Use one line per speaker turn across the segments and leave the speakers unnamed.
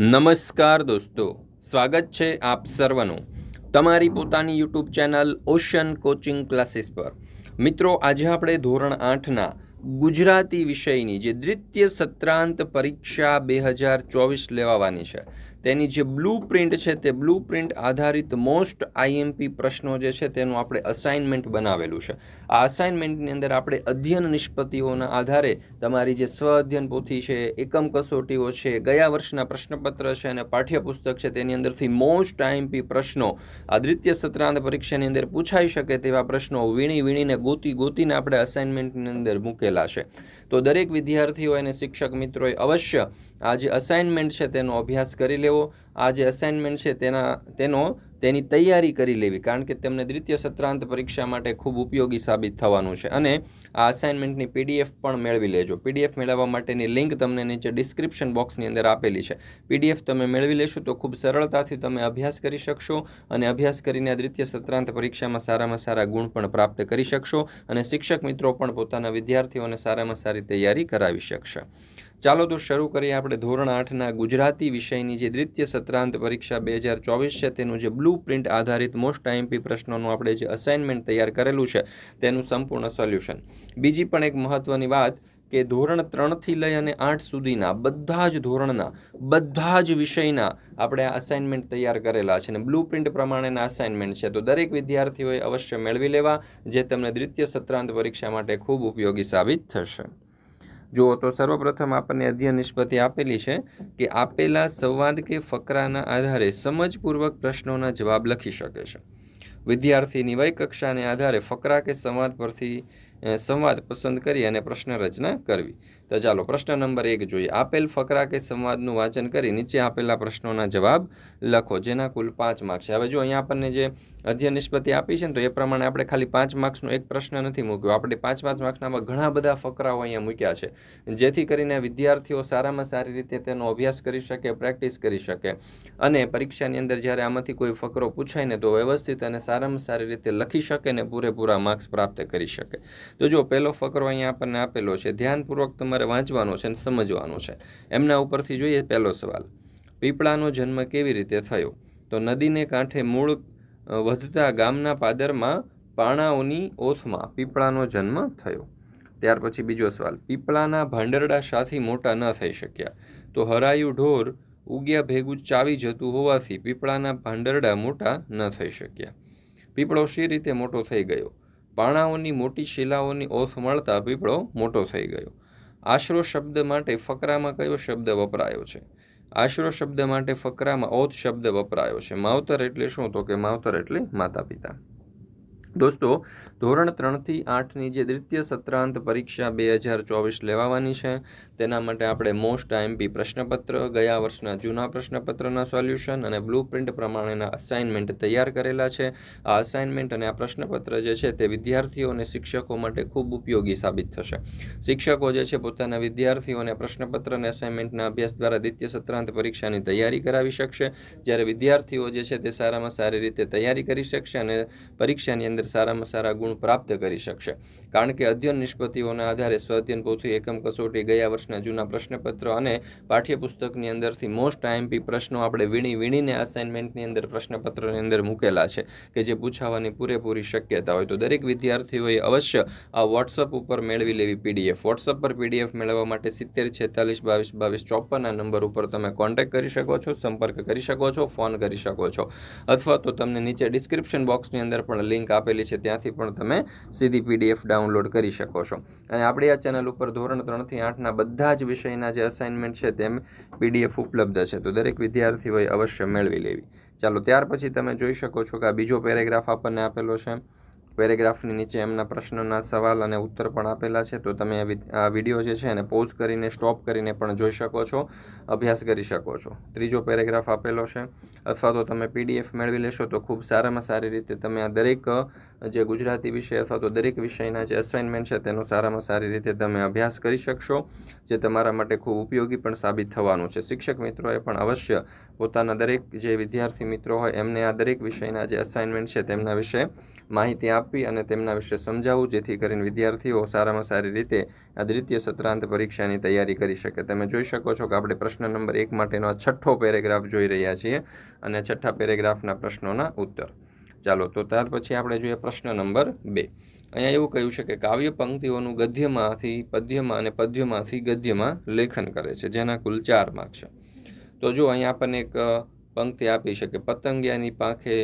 નમસ્કાર દોસ્તો, સ્વાગત છે આપ સર્વનું તમારી પોતાની YouTube channel Ocean Coaching Classes પર. મિત્રો, આજે આપણે ધોરણ આઠના ગુજરાતી વિષયની જે દ્વિતીય સત્રાંત પરીક્ષા બે હજાર ચોવીસ લેવાવાની છે. તેની જે બ્લુ પ્રિન્ટ છે તે બ્લુ પ્રિન્ટ આધારિત મોસ્ટ આઈએમપી પ્રશ્નો જે છે તેનું આપણે અસાઇનમેન્ટ બનાવેલું છે. આ અસાઇનમેન્ટની અંદર આપણે અધ્યયન નિષ્પત્તિઓના આધારે તમારી જે સ્વ અધ્યયન પોથી છે, એકમ કસોટીઓ છે, ગયા વર્ષના પ્રશ્નપત્ર છે અને પાઠ્યપુસ્તક છે તેની અંદરથી મોસ્ટ આઈએમપી પ્રશ્નો આ દ્વિતીય સત્રાંત પરીક્ષાની અંદર પૂછાઈ શકે તેવા પ્રશ્નો વીણી વીણીને ગોતી ગોતીને આપણે અસાઇનમેન્ટની અંદર મૂકેલા છે. તો દરેક વિદ્યાર્થીઓ અને શિક્ષક મિત્રોએ અવશ્ય આ જે અસાઇનમેન્ટ છે તેનો અભ્યાસ કરી લેવો આ જે અસાઇનમેન્ટ છે તેના, તેનો, તેની તૈયારી કરી લેવી. કારણ કે તેમને દ્વિતીય સત્રાંત પરીક્ષા માટે ખૂબ ઉપયોગી સાબિત થવાનું છે. અને આ અસાઇનમેન્ટની પીડીએફ પણ મેળવી લેજો. પીડીએફ મેળવવા માટેની લિંક તમને નીચે ડિસ્ક્રિપ્શન બોક્સની અંદર આપેલી છે. પીડીએફ તમે મેળવી લેશો તો ખૂબ સરળતાથી તમે અભ્યાસ કરી શકશો અને અભ્યાસ કરીને આ દ્વિતીય સત્રાંત પરીક્ષામાં સારામાં સારા ગુણ પણ પ્રાપ્ત કરી શકશો અને શિક્ષક મિત્રો પણ પોતાના વિદ્યાર્થીઓને સારામાં સારી તૈયારી કરાવી શકશે. ચાલો તો શરૂ કરીએ આપણે ધોરણ આઠના ગુજરાતી વિષયની જે દ્વિતીય સત્રાંત પરીક્ષા બે હજાર ચોવીસ છે, તેનું જે બ્લુ પ્રિન્ટ આધારિત મોસ્ટ આઈએમપી પ્રશ્નોનું આપણે જે અસાઇનમેન્ટ તૈયાર કરેલું છે, તેનું સંપૂર્ણ સોલ્યુશન બીજી પણ એક મહત્ત્વની વાત કે ધોરણ ત્રણથી લઈ અને આઠ સુધીના બધા જ ધોરણના, બધા જ વિષયના આપણે આ અસાઇનમેન્ટ તૈયાર કરેલા છે અને બ્લુ પ્રિન્ટ પ્રમાણેના અસાઇનમેન્ટ છે. તો દરેક વિદ્યાર્થીઓએ અવશ્ય મેળવી લેવા, જે તમને દ્વિતીય સત્રાંત પરીક્ષા માટે ખૂબ ઉપયોગી સાબિત થશે. જુઓ, તો સર્વપ્રથમ આપણને અધ્યયન નિષ્પત્તિ આપેલી છે કે આપેલા સંવાદ કે ફકરાના આધારે સમજપૂર્વક પ્રશ્નોના જવાબ લખી શકે છે. વિદ્યાર્થીની વય કક્ષાને આધારે ફકરા કે સંવાદ પરથી સંવાદ પસંદ કરી અને પ્રશ્ન રચના કરવી. તો ચાલો, પ્રશ્ન નંબર એક જોઈએ. આપેલ ફકરા કે સંવાદનું વાંચન કરી નીચે આપેલા પ્રશ્નોના જવાબ લખો, જેના કુલ પાંચ માર્ક્સ છે. હવે જો અહીંયા આપણને જે અધ્યયન નિષ્પત્તિ આપી છે ને, તો એ પ્રમાણે આપણે ખાલી પાંચ માર્ક્સનો એક પ્રશ્ન નથી મૂક્યો. આપણે પાંચ પાંચ માર્ક્સનામાં ઘણા બધા ફકરાઓ અહીંયા મૂક્યા છે. જેથી કરીને વિદ્યાર્થીઓ સારામાં સારી રીતે તેનો અભ્યાસ કરી શકે, પ્રેક્ટિસ કરી શકે. અને પરીક્ષાની અંદર જ્યારે આમાંથી કોઈ ફકરો પૂછાય ને, તો વ્યવસ્થિત અને સારામાં સારી રીતે લખી શકે ને, પૂરેપૂરા માર્ક્સ પ્રાપ્ત કરી શકે. તો જો પહેલો ફકરો અહીંયા આપણને આપેલો છે, ધ્યાનપૂર્વક તમારે વાંચવાનો છે અને સમજવાનો છે. એમના ઉપરથી જોઈએ પહેલો સવાલ. પીપળાનો જન્મ કેવી રીતે થયો? તો નદીને કાંઠે મૂળ વધતા ગામના પાદરમાં પાણાઓની ઓથમાં પીપળાનો જન્મ થયો. ત્યાર પછી બીજો સવાલ. પીપળાના ભાંડરડા સાથી મોટા ન થઈ શક્યા. તો હરાયું ઢોર ઉગ્યા ભેગું ચાવી જતું હોવાથી પીપળાના ભાંડરડા મોટા ન થઈ શક્યા. પીપળો શી રીતે મોટો થઈ ગયો? પાણાઓની મોટી શિલાઓની ઓથ મળતા પીપળો મોટો થઈ ગયો. આશરો શબ્દ માટે ફકરામાં કયો શબ્દ વપરાયો છે? આશરો શબ્દ માટે ફકરામાં ઓત શબ્દ વપરાયો છે. માવતર એટલે શું? તો કે માવતર એટલે માતા પિતા દોસ્તો, ધોરણ ત્રણથી આઠની જે દ્વિતીય સત્રાંત પરીક્ષા બે હજાર ચોવીસ લેવાવાની છે, તેના માટે આપણે મોસ્ટ આઈએમપી પ્રશ્નપત્ર, ગયા વર્ષના જૂના પ્રશ્નપત્રના સોલ્યુશન અને બ્લુ પ્રિન્ટ પ્રમાણેના અસાઇનમેન્ટ તૈયાર કરેલા છે. આ અસાઇનમેન્ટ અને આ પ્રશ્નપત્ર જે છે તે વિદ્યાર્થીઓ અને શિક્ષકો માટે ખૂબ ઉપયોગી સાબિત થશે. શિક્ષકો જે છે પોતાના વિદ્યાર્થીઓને પ્રશ્નપત્ર અને અસાઇનમેન્ટના અભ્યાસ દ્વારા દ્વિતીય સત્રાંત પરીક્ષાની તૈયારી કરાવી શકશે. જ્યારે વિદ્યાર્થીઓ જે છે તે સારામાં સારી રીતે તૈયારી કરી શકશે અને પરીક્ષાની અંદર સારામાં સારા ગુણ પ્રાપ્ત કરી શકશે. કારણ કે અધ્યયન નિષ્પત્તિઓના આધારે સ્વાધ્યન પોથી એકમ કસોટી ગયા વર્ષના જૂના પ્રશ્નપત્રો અને પાઠ્યપુસ્તકની અંદરથી મોસ્ટ આઈએમપી પ્રશ્નો આપણે વીણી વીણીને અસાઇનમેન્ટની અંદર પ્રશ્નપત્રની અંદર મૂકેલા છે કે જે પૂછાવાની પૂરેપૂરી શક્યતા હોય. તો દરેક વિદ્યાર્થીઓએ અવશ્ય આ વોટ્સઅપ ઉપર મેળવી લેવી પીડીએફ વોટ્સઅપ પર પીડીએફ મેળવવા માટે સિત્તેર, છેતાલીસ, બાવીસ બાવીસ ચોપનના નંબર ઉપર તમે કોન્ટેક્ટ કરી શકો છો, સંપર્ક કરી શકો છો ફોન કરી શકો છો. અથવા તો તમને નીચે ડિસ્ક્રિપ્શન બોક્સની અંદર પણ લિંક આપેલી છે. ત્યાંથી પણ તમે સીધી પીડીએફ ડાઉનલોડ કરી શકો છો. અને આપણી આ ચેનલ ઉપર ધોરણ ત્રણથી આઠના બધા જ વિષયના જે અસાઇનમેન્ટ છે તેમ પીડીએફ ઉપલબ્ધ છે. તો દરેક વિદ્યાર્થીઓએ અવશ્ય મેળવી લેવી. ચાલો, ત્યાર પછી તમે જોઈ શકો છો કે આ બીજો પેરેગ્રાફ આપણને આપેલો છે. પેરેગ્રાફની નીચે એમના પ્રશ્નના સવાલ અને ઉત્તર પણ આપેલા છે, તો તમે આ વીડિયો જે છે એને પોઝ કરીને, સ્ટોપ કરીને પણ જોઈ શકો છો, અભ્યાસ કરી શકો છો. ત્રીજો પેરેગ્રાફ આપેલો છે, અથવા તો તમે પીડીએફ મેળવી લેશો, તો ખૂબ સારામાં સારી રીતે તમે આ દરેક, જે ગુજરાતી વિષય અથવા તો દરેક વિષયના જે અસાઇનમેન્ટ છે, તેનો સારામાં સારી રીતે તમે અભ્યાસ કરી શકશો, જે તમારા માટે ખૂબ ઉપયોગી પણ સાબિત થવાનું છે. શિક્ષક મિત્રોએ પણ અવશ્ય પોતાના દરેક જે વિદ્યાર્થી મિત્રો હોય, એમને આ દરેક વિષયના જે અસાઇનમેન્ટ છે તેમના વિશે માહિતી આપવી અને તેમના વિશે સમજાવવું જેથી કરીને વિદ્યાર્થીઓ સારામાં સારી રીતે આ દ્વિતીય સત્રાંત પરીક્ષાની તૈયારી કરી શકે. તમે જોઈ શકો છો કે આપણે પ્રશ્ન નંબર એક માટેનો છઠ્ઠો પેરેગ્રાફ જોઈ રહ્યા છીએ અને છઠ્ઠા પેરેગ્રાફના પ્રશ્નોના ઉત્તર. ચાલો, તો ત્યાર પછી આપણે જોઈએ પ્રશ્ન નંબર બે. અહીંયા એવું કહ્યું છે કે કાવ્ય પંક્તિઓનું ગદ્યમાંથી પદ્યમાં અને પદ્યમાંથી ગદ્યમાં લેખન કરે છે. જેના કુલ ચાર માર્ક છે. તો જો અહીંયા આપણને એક પંક્તિ આપી છે કે પતંગિયાની પાંખે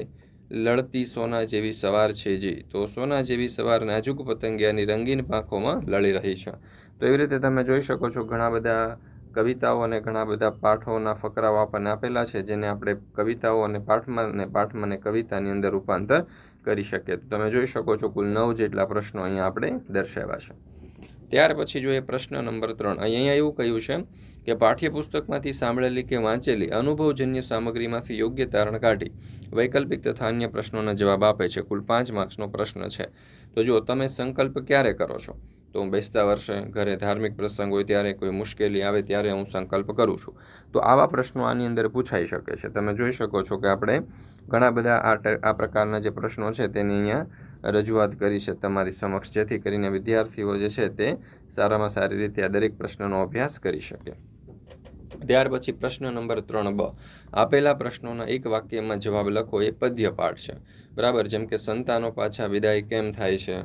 લડતી સોના જેવી સવાર છે જે. તો સોના જેવી સવાર નાજુક પતંગિયાની રંગીન પાંખોમાં લડી રહી છે. તો એવી રીતે તમે જોઈ શકો છો ઘણા બધા કવિતાઓ અને ઘણા બધા પાઠોના ફકરાઓ આપણને આપેલા છે, જેને આપણે કવિતાઓ અને પાઠમાં અને પાઠમાં અને કવિતાની અંદર રૂપાંતર કરી શકીએ. તો તમે જોઈ શકો છો કુલ નવ જેટલા પ્રશ્નો અહીંયા આપણે દર્શાવ્યા છે. ત્યાર પછી જોઈએ પ્રશ્ન નંબર ત્રણ. અહીંયા એવું કહ્યું છે કે પાઠ્યપુસ્તકમાંથી સાંભળેલી કે વાંચેલી અનુભવજન્ય સામગ્રીમાંથી યોગ્ય તારણ કાઢી વૈકલ્પિક તથા અન્ય પ્રશ્નોના જવાબ આપે છે. કુલ પાંચ માર્ક્સનો પ્રશ્ન છે. તો જો તમે સંકલ્પ ક્યારે કરો છો? તો હું બેસતા વર્ષે ઘરે ધાર્મિક પ્રસંગ હોય ત્યારે કોઈ મુશ્કેલી આવે ત્યારે હું સંકલ્પ કરું છું. તો આવા પ્રશ્નો આની અંદર પૂછાઈ શકે છે. તમે જોઈ શકો છો કે આપણે ઘણા બધા આ આ પ્રકારના જે પ્રશ્નો છે તેની અહીંયા રજૂઆત કરી છે તમારી સમક્ષ, જેથી કરીને વિદ્યાર્થીઓ જે છે તે સારામાં સારી રીતે આ દરેક પ્રશ્નનો અભ્યાસ કરી શકે. ત્યાર પછી પ્રશ્ન નંબર ત્રણ બ. આપેલા પ્રશ્નોના એક વાક્યમાં જવાબ લખો. એ પદ્ય પાઠ છે. બરાબર? જેમ કે સંતાનો પાછા વિદાય કેમ થાય છે?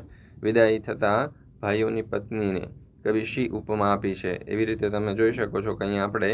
વિદાય થતાં ભાઈઓની પત્નીને કવિ શી ઉપમા આપી છે? એવી રીતે તમે જોઈ શકો છો કે અહીંયા આપણે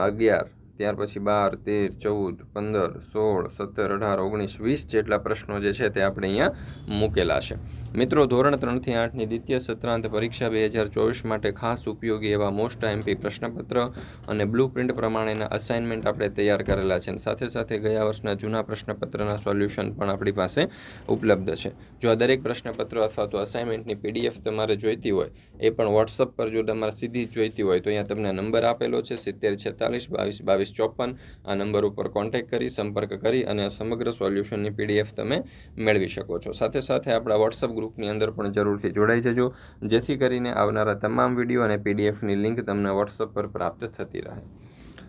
અગિયાર ત્યાર પછી બાર, તેર, ચૌદ, પંદર, સોળ, સત્તર, અઢાર, ઓગણીસ, વીસ જેટલા પ્રશ્નો જે છે તે આપણે અહીંયા મૂકેલા છે. મિત્રો, ધોરણ ત્રણથી આઠની દ્વિતીય સત્રાંત પરીક્ષા બે હજાર ચોવીસ માટે ખાસ ઉપયોગી એવા મોસ્ટ એમપી પ્રશ્નપત્ર અને બ્લુ પ્રિન્ટ પ્રમાણેના અસાઇનમેન્ટ આપણે તૈયાર કરેલા છે અને સાથે સાથે ગયા વર્ષના જૂના પ્રશ્નપત્રના સોલ્યુશન પણ આપણી પાસે ઉપલબ્ધ છે. જો આ દરેક પ્રશ્નપત્ર અથવા તો અસાઇનમેન્ટની પીડીએફ તમારે જોઈતી હોય, એ પણ વોટ્સઅપ પર જો તમારે સીધી જોઈતી હોય તો અહીંયા તમને નંબર આપેલો છે, સિત્તેર છેતાલીસ, બાવીસ બાવીસ ચોપન આ નંબર ઉપર કોન્ટેક્ટ કરી, સંપર્ક કરી અને સમગ્ર સોલ્યુશનની પીડીએફ તમે મેળવી શકો છો. સાથે સાથે આપણા વોટ્સઅપ ગ્રુપની અંદર પણ જરૂરથી જોડાઈ જજો, જેથી કરીને આવનારા તમામ વીડિયો અને પીડીએફની લિંક તમને વોટ્સઅપ પર પ્રાપ્ત થતી રહે.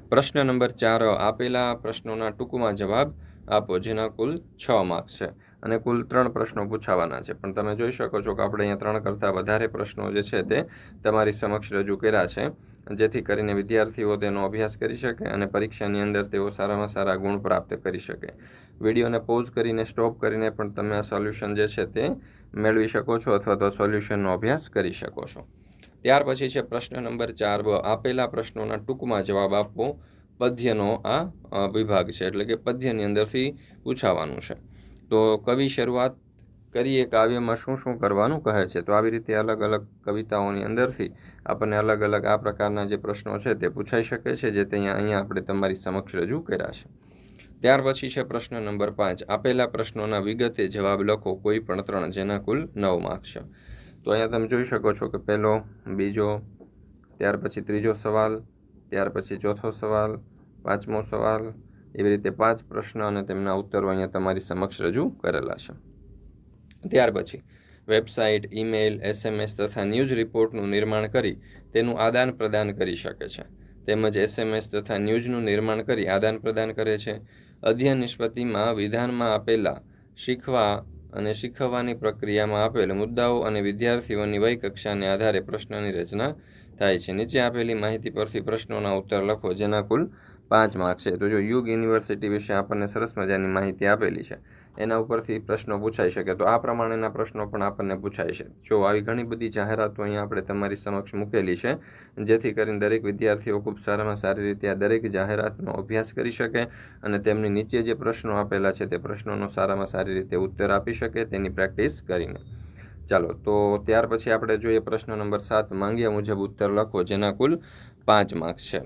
પ્રશ્ન નંબર ચાર, આપેલા પ્રશ્નોના ટૂંકમાં જવાબ આપો, જેના કુલ છ માર્ક્સ છે અને કુલ ત્રણ પ્રશ્નો પૂછાવાના છે. પણ તમે જોઈ શકો છો કે આપણે અહીંયા ત્રણ કરતાં વધારે પ્રશ્નો જે છે તે તમારી સમક્ષ રજૂ કર્યા છે. જેથી કરીને વિદ્યાર્થીઓ તેનો અભ્યાસ કરી શકે અને પરીક્ષાની અંદર તેઓ સારામાં સારા ગુણ પ્રાપ્ત કરી શકે. વિડીયોને પોઝ કરીને સ્ટોપ કરીને પણ તમે આ સોલ્યુશન જે છે તે મેળવી શકો છો અથવા તો સોલ્યુશનનો અભ્યાસ કરી શકો છો. ત્યાર પછી છે પ્રશ્ન નંબર ચાર. આપેલા પ્રશ્નોના ટૂંકમાં જવાબ આપવો પદ્યનો આ વિભાગ છે. એટલે કે પદ્યની અંદરથી પૂછાવાનું છે. તો કવિ શરૂઆત કરીએ કાવ્યમાં શું શું કરવાનું કહે છે? તો આવી રીતે અલગ અલગ કવિતાઓની અંદરથી આપણને અલગ અલગ આ પ્રકારના જે પ્રશ્નો છે તે પૂછાઈ શકે છે, જે ત્યાં અહીંયા આપણે તમારી સમક્ષ રજૂ કર્યા છે. ત્યાર પછી છે પ્રશ્ન નંબર પાંચ. આપેલા પ્રશ્નોના વિગતે જવાબ લખો કોઈ પણ ત્રણ, જેના કુલ નવ માર્ક છે. તો અહીંયા તમે જોઈ શકો છો કે પહેલો, બીજો, ત્યાર પછી ત્રીજો સવાલ, ત્યાર પછી ચોથો સવાલ, પાંચમો સવાલ, એવી રીતે પાંચ પ્રશ્ન અને તેમના ઉત્તરો અહીંયા તમારી સમક્ષ રજૂ કરેલા છે. ત્યાર પછી વેબસાઇટ ઈમેલ એસએમએસ તથા ન્યૂઝ રિપોર્ટનું નિર્માણ કરી તેનું આદાન પ્રદાન કરી શકે છે. તેમજ એસએમએસ તથા ન્યૂઝનું નિર્માણ કરી આદાન પ્રદાન કરે છે. અધ્યયન નિષ્પત્તિમાં વિધાનમાં આપેલા શીખવા અને શીખવવાની પ્રક્રિયામાં આપેલ મુદ્દાઓ અને વિદ્યાર્થીઓની વય કક્ષાને આધારે પ્રશ્નની રચના થાય છે. નીચે આપેલી માહિતી પરથી પ્રશ્નોના ઉત્તર લખો, જેના કુલ પાંચ માર્ક છે. તો જો યુગ યુનિવર્સિટી વિશે આપણને સરસ મજાની માહિતી આપેલી છે એના ઉપરથી પ્રશ્નો પૂછાઈ શકે. તો આ પ્રમાણેના પ્રશ્નો પણ આપણને પૂછાય છે. જો આવી ઘણી બધી જાહેરાતો અહીંયા આપણે તમારી સમક્ષ મૂકેલી છે, જેથી કરીને દરેક વિદ્યાર્થીઓ ખૂબ સારામાં સારી રીતે આ દરેક જાહેરાતનો અભ્યાસ કરી શકે અને તેમની નીચે જે પ્રશ્નો આપેલા છે તે પ્રશ્નોનો સારામાં સારી રીતે ઉત્તર આપી શકે તેની પ્રેક્ટિસ કરીને. ચાલો, તો ત્યાર પછી આપણે જોઈએ પ્રશ્ન નંબર સાત, માંગ્યા મુજબ ઉત્તર લખો, જેના કુલ પાંચ માર્ક્સ છે.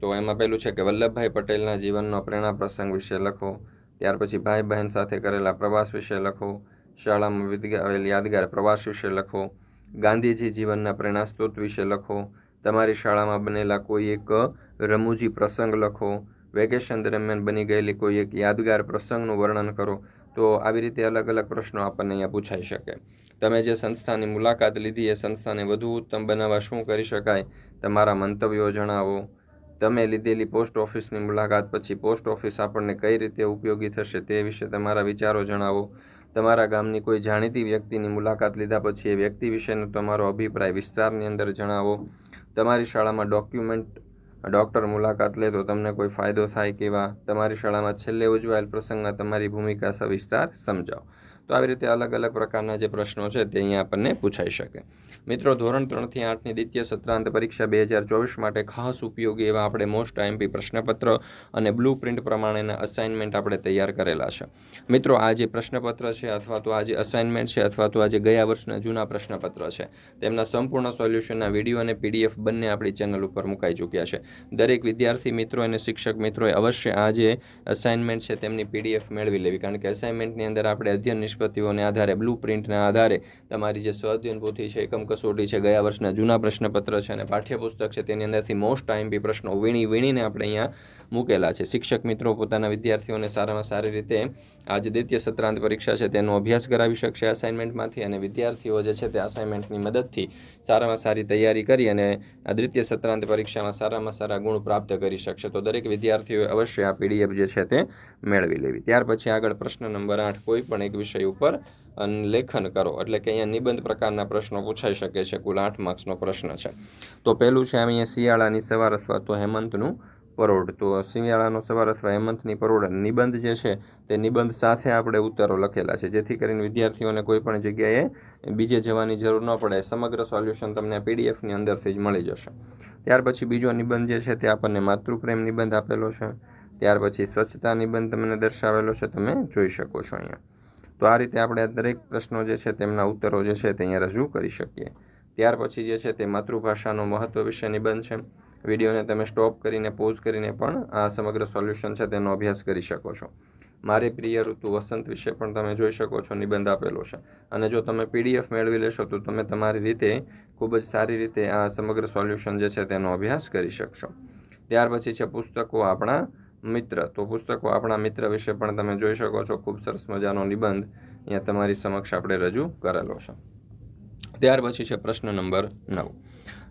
તો એમાં પહેલું છે કે, વલ્લભભાઈ પટેલના જીવનનો પ્રેરણા પ્રસંગ વિશે લખો. ત્યાર પછી ભાઈ બહેન સાથે કરેલા પ્રવાસ વિશે લખો. શાળામાં વિદગાવેલ યાદગાર પ્રવાસ વિશે લખો. ગાંધીજી જીવનના પ્રેરણાસ્ત્રોત વિશે લખો. તમારી શાળામાં બનેલા કોઈ એક રમૂજી પ્રસંગ લખો. વેકેશન દરમિયાન બની ગયેલી કોઈ એક યાદગાર પ્રસંગનું વર્ણન કરો. તો આવી રીતે અલગ અલગ પ્રશ્નો આપણને અહીંયા પૂછાઈ શકે. તમે જે સંસ્થાની મુલાકાત લીધી એ સંસ્થાને વધુ ઉત્તમ બનાવવા શું કરી શકાય? તમારા મંતવ્યો જણાવો. તમે લીધેલી પોસ્ટ ઓફિસની મુલાકાત પછી પોસ્ટ ઓફિસ આપણને કઈ રીતે ઉપયોગી થશે તે વિશે તમારા વિચારો જણાવો. તમારા ગામની કોઈ જાણીતી વ્યક્તિની મુલાકાત લીધા પછી એ વ્યક્તિ વિશેનો તમારો અભિપ્રાય વિસ્તારની અંદર જણાવો. તમારી શાળામાં ડોક્યુમેન્ટ, ડૉક્ટર મુલાકાત લે તો તમને કોઈ ફાયદો થાય કેવા? તમારી શાળામાં છેલ્લે ઉજવાયેલ પ્રસંગમાં તમારી ભૂમિકા સવિસ્તાર સમજાવો. તો આવી રીતે અલગ અલગ પ્રકારના જે પ્રશ્નો છે તે અહીંયા આપણને પૂછાઈ શકે. મિત્રો, ધોરણ ત્રણથી આઠની દ્વિતીય સત્રાંત પરીક્ષા બે હજાર ચોવીસ માટે ખાસ ઉપયોગી એવા આપણે મોસ્ટ આઈએમપી પ્રશ્નપત્ર અને બ્લુ પ્રિન્ટ પ્રમાણેના અસાઇનમેન્ટ આપણે તૈયાર કરેલા છે. મિત્રો, આ જે પ્રશ્નપત્ર છે અથવા તો આ જે અસાઇનમેન્ટ છે અથવા તો આ જે ગયા વર્ષના જૂના પ્રશ્નપત્ર છે, તેમના સંપૂર્ણ સોલ્યુશનના વીડિયો અને પીડીએફ બંને આપણી ચેનલ ઉપર મુકાઈ ચૂક્યા છે. દરેક વિદ્યાર્થી મિત્રો અને શિક્ષક મિત્રોએ અવશ્ય આ જે અસાઇનમેન્ટ છે તેમની પીડીએફ મેળવી લેવી, કારણ કે અસાઇનમેન્ટની અંદર આપણે અધ્યયન નિષ્પત્તિઓને આધારે બ્લુ પ્રિન્ટના આધારે તમારી જે સ્વાધ્યન પોથી છે, એકમ કસોટી છે, ગયા વર્ષના જૂના પ્રશ્નપત્ર છે અને પાઠ્યપુસ્તક છે, તેની અંદરથી મોસ્ટ ટાઈમ બી પ્રશ્નો વીણી વીણીને આપણે અહીંયા મૂકેલા છે. શિક્ષક મિત્રો પોતાના વિદ્યાર્થીઓને સારામાં સારી રીતે આ દ્વિતીય સત્રાંત પરીક્ષા છે તેનો અભ્યાસ કરાવી શકશે અસાઇનમેન્ટમાંથી અને વિદ્યાર્થીઓ જે છે તે અસાઇનમેન્ટની મદદથી સારામાં સારી તૈયારી કરી અને આ દ્વિતીય સત્રાંત પરીક્ષામાં સારામાં સારા ગુણ પ્રાપ્ત કરી શકશે. તો દરેક વિદ્યાર્થીઓએ અવશ્ય આ પીડીએફ જે છે તે મેળવી લેવી. ત્યાર પછી આગળ પ્રશ્ન નંબર આઠ, કોઈ પણ એક વિષય ઉપર લેખન કરો. એટલે કે અહીંયા નિબંધ પ્રકારના પ્રશ્નો પૂછાઈ શકે છે. કુલ આઠ માર્ક્સનો પ્રશ્ન છે. તો પહેલું છે અહીંયા શિયાળાની સવાર અથવા તો હેમંતનું પરોઢ. તો શિયાળાનો સવાર અથવા હેમંતની પરોઢ નિબંધ જે છે, તે નિબંધ સાથે આપણે ઉત્તરો લખેલા છે. જેથી કરીને વિદ્યાર્થીઓને કોઈ પણ જગ્યાએ બીજે જવાની જરૂર ન પડે. સમગ્ર સોલ્યુશન તમને પીડીએફની અંદરથી જ મળી જશે. ત્યાર પછી બીજો નિબંધ જે છે, તે આપણને માતૃપ્રેમ નિબંધ આપેલો છે. ત્યાર પછી સ્વચ્છતા નિબંધ તમને દર્શાવેલો છે, તમે જોઈ શકો છો અહીંયા. તો આ રીતે આપણે દરેક પ્રશ્નો જે છે, તેમના ઉત્તરો જે છે, તે અહીંયા રજૂ કરી શકીએ. ત્યાર પછી જે છે, તે માતૃભાષાનો મહત્વ વિશે નિબંધ છે. વિડીયોને તમે સ્ટોપ કરીને, પોઝ કરીને પણ આ સમગ્ર સોલ્યુશન છે તેનો અભ્યાસ કરી શકો છો. મારી પ્રિય ઋતુ વસંત વિશે પણ તમે જોઈ શકો છો, નિબંધ આપેલો છે. અને જો તમે પીડીએફ મેળવી લેશો, તો તમે તમારી રીતે ખૂબ જ સારી રીતે આ સમગ્ર સોલ્યુશન જે છે તેનો અભ્યાસ કરી શકશો. ત્યાર પછી છે પુસ્તકો આપણા મિત્ર. તો પુસ્તકો આપણા મિત્ર વિશે પણ તમે જોઈ શકો છો. ખૂબ સરસ મજાનો નિબંધ અહીંયા તમારી સમક્ષ આપણે રજૂ કરેલો છે. ત્યાર પછી છે પ્રશ્ન નંબર નવ.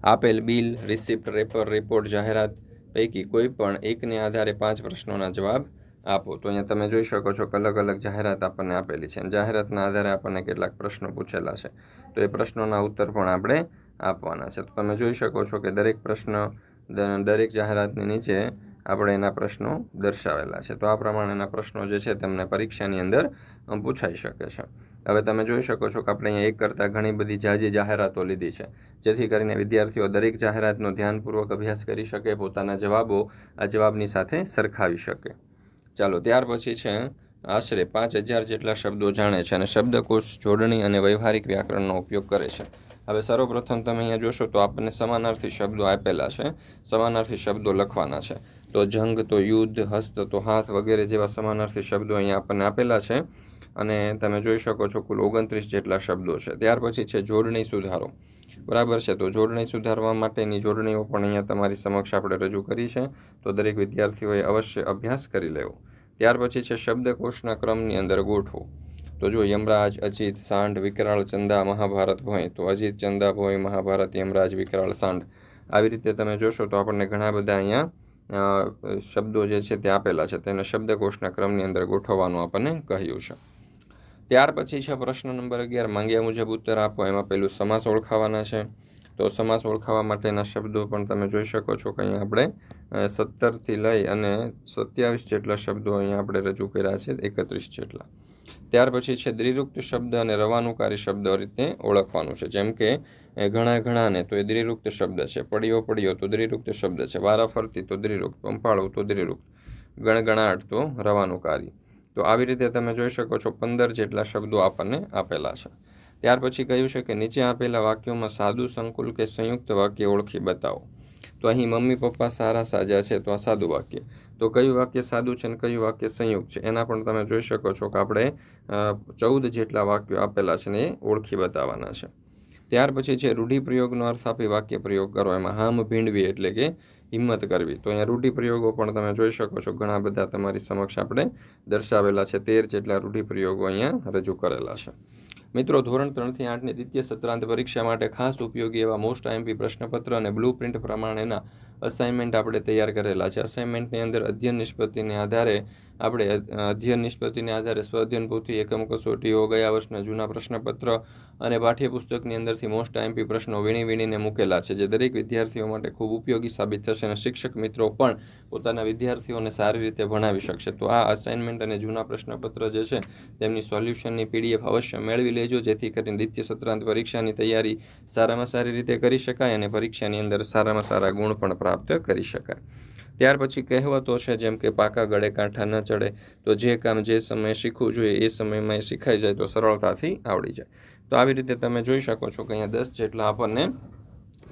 આપેલ બિલ, રિસિપ્ટ, રેપર, રિપોર્ટ, જાહેરાત પૈકી કોઈ પણ એકને આધારે પાંચ પ્રશ્નોના જવાબ આપો. તો અહીંયા તમે જોઈ શકો છો કે અલગ અલગ જાહેરાત આપણને આપેલી છે. જાહેરાતના આધારે આપણને કેટલાક પ્રશ્નો પૂછેલા છે. તો એ પ્રશ્નોના ઉત્તર પણ આપણે આપવાના છે. તો તમે જોઈ શકો છો કે દરેક પ્રશ્ન દરેક જાહેરાતની નીચે આપણે એના પ્રશ્નો દર્શાવેલા છે. તો આ પ્રમાણેના પ્રશ્નો જે છે તેમને પરીક્ષાની અંદર પૂછાઈ શકે છે. હવે તમે જોઈ શકો છો કે આપણે અહીંયા એક કરતાં ઘણી બધી જાજી જાહેરાતો લીધી છે. જેથી કરીને વિદ્યાર્થીઓ દરેક જાહેરાતનો ધ્યાનપૂર્વક અભ્યાસ કરી શકે, પોતાના જવાબો આ જવાબની સાથે સરખાવી શકે. ચાલો, ત્યાર પછી છે આશરે પાંચ હજાર જેટલા શબ્દો જાણે છે અને શબ્દકોશ જોડણી અને વ્યવહારિક વ્યાકરણનો ઉપયોગ કરે છે. હવે સર્વપ્રથમ તમે અહીંયા જોશો તો આપણને સમાનાર્થી શબ્દો આપેલા છે. સમાનાર્થી શબ્દો લખવાના છે. તો જંગ, તો યુદ્ધ, હસ્ત, તો હાથ વગેરે જેવા સમાનાર્થી શબ્દો અહીંયા આપણને આપેલા છે. અને તમે જોઈ શકો છો કુલ ઓગણત્રીસ જેટલા શબ્દો છે. ત્યાર પછી છે જોડણી સુધારો. બરાબર છે? તો જોડણી સુધારવા માટેની જોડણીઓ પણ અહીંયા તમારી સમક્ષ આપણે રજૂ કરી છે. તો દરેક વિદ્યાર્થીઓએ અવશ્ય અભ્યાસ કરી લેવો. ત્યાર પછી છે શબ્દકોશના ક્રમની અંદર ગોઠવો. તો જો યમરાજ, અજીત સાંડ વિકરાળ, ચંદા, મહાભારત ભોય. તો અજીત, ચંદા, ભોય, મહાભારત, યમરાજ, વિકરાળ સાંડ આવી રીતે તમે જોશો તો આપણને ઘણા બધા અહીંયા શબ્દો જે છે તે આપેલા છે તેને શબ્દકોશના ક્રમની અંદર ગોઠવવાનું આપણને કહ્યું છે. ત્યાર પછી છે પ્રશ્ન નંબર અગિયાર, માંગ્યા મુજબ ઉત્તર આપો. એમાં પેલું સમાસ ઓળખાવાના છે. તો સમાસ ઓળખાવા માટેના શબ્દો પણ તમે જોઈ શકો છો કે અહીંયા આપણે સત્તરથી લઈ અને સત્યાવીસ જેટલા શબ્દો અહીંયા આપણે રજૂ કર્યા છે, એકત્રીસ જેટલા. ત્યાર પછી છે દ્રિરુક્ત શબ્દ અને રવાનુકારી શબ્દ રીતે ઓળખવાનું છે. જેમ કે એ ઘણા ઘણાને તો એ દ્રિરુક્ત શબ્દ છે. પડ્યો પડ્યો તો દ્રિરુક્ત શબ્દ છે. વારાફરતી તો દ્રિરુક્ત પંપાળું તો દ્રિરુક્ત ગણગણાટ તો રવાનું કાર્ય. તો આવી રીતે તમે જોઈ શકો છો પંદર જેટલા શબ્દો આપણને આપેલા છે. ત્યાર પછી કહ્યું છે કે નીચે આપેલા વાક્યોમાં સાદું સંકુલ કે સંયુક્ત વાક્ય ઓળખી બતાવો. તો અહીં મમ્મી પપ્પા સારા સાજા છે તો આ સાદું વાક્ય. તો કયું વાક્ય સાદું છે અને કયું વાક્ય સંયુક્ત છે? એના પણ તમે જોઈ શકો છો કે આપણે ચૌદ જેટલા વાક્યો આપેલા છે ને એ ઓળખી બતાવવાના છે. ત્યાર પછી છે, રૂઢિપ્રયોગનો અર્થ આપી વાક્ય પ્રયોગ કરો. એમાં હામ ભીંડવી એટલે કે હિંમત કરવી. તો અહીંયા રૂઢિપ્રયોગો પણ તમે જોઈ શકો છો. ઘણા બધા તમારી સમક્ષ આપણે દર્શાવેલા છે. તેર જેટલા રૂઢિપ્રયોગો અહીંયા રજૂ કરેલા છે. મિત્રો, ધોરણ ત્રણથી આઠની દ્વિતીય સત્રાંત પરીક્ષા માટે ખાસ ઉપયોગી એવા મોસ્ટ આઈએમપી પ્રશ્નપત્ર અને બ્લુ પ્રિન્ટ પ્રમાણેના અસાઇનમેન્ટ આપણે તૈયાર કરેલા છે. અસાઇનમેન્ટની અંદર અધ્યયન નિષ્પત્તિને આધારે આપણે અધ્યયન નિષ્પત્તિને આધારે સ્વઅધ્યયન પોથી એકમ કસોટીઓ, ગયા વર્ષના જૂના પ્રશ્નપત્ર અને પાઠ્યપુસ્તકની અંદરથી મોસ્ટ આઈમપી પ્રશ્નો વીણી વીણીને મૂકેલા છે, જે દરેક વિદ્યાર્થીઓ માટે ખૂબ ઉપયોગી સાબિત થશે અને શિક્ષક મિત્રો પણ પોતાના વિદ્યાર્થીઓને સારી રીતે ભણાવી શકશે. તો આ અસાઇનમેન્ટ અને જૂના પ્રશ્નપત્ર જે છે, તેમની સોલ્યુશનની પીડીએફ અવશ્ય મેળવી લેજો, જેથી કરીને દ્વિતીય સત્રાંત પરીક્ષાની તૈયારી સારામાં સારી રીતે કરી શકાય અને પરીક્ષાની અંદર સારામાં સારા ગુણ પણ પ્રાપ્ત કરી શકાય. ત્યાર પછી કહેવતો છે, જેમ કે પાકા ગળે કાંઠા ન ચડે, તો જે કામ જે સમયે શીખવું જોઈએ એ સમયમાં એ શીખાઈ જાય તો સરળતાથી આવડી જાય. તો આવી રીતે તમે જોઈ શકો છો કે અહીંયા દસ જેટલા આપણને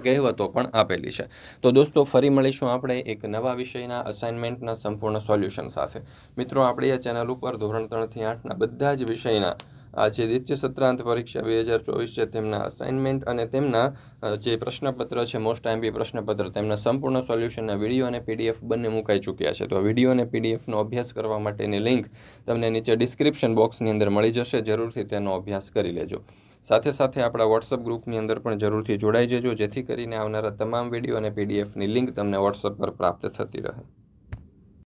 કહેવતો પણ આપેલી છે. તો દોસ્તો, ફરી મળીશું આપણે એક નવા વિષયના અસાઇનમેન્ટના સંપૂર્ણ સોલ્યુશન સાથે. મિત્રો, આપણી આ ચેનલ ઉપર ધોરણ ત્રણથી આઠના બધા જ વિષયના આ જે દ્વિતીય સત્રાંત પરીક્ષા બે હજાર ચોવીસ છે. તેમના અસાઇનમેન્ટ અને તેમના જે પ્રશ્નપત્ર છે મોસ્ટ આઈમ્પી પ્રશ્નપત્ર, તેમના સંપૂર્ણ સોલ્યુશનના વીડિયો અને પીડીએફ બંને મુકાઈ ચૂક્યા છે. તો વીડિયો અને પીડીએફનો અભ્યાસ કરવા માટેની લિંક તમને નીચે ડિસ્ક્રિપ્શન બોક્સની અંદર મળી જશે. જરૂરથી તેનો અભ્યાસ કરી લેજો. સાથે સાથે આપણા વોટ્સઅપ ગ્રુપની અંદર પણ જરૂરથી જોડાઈ જજો. જેથી કરીને આવનારા તમામ વીડિયો અને પીડીએફની લિંક તમને વોટ્સઅપ પર પ્રાપ્ત થતી રહે.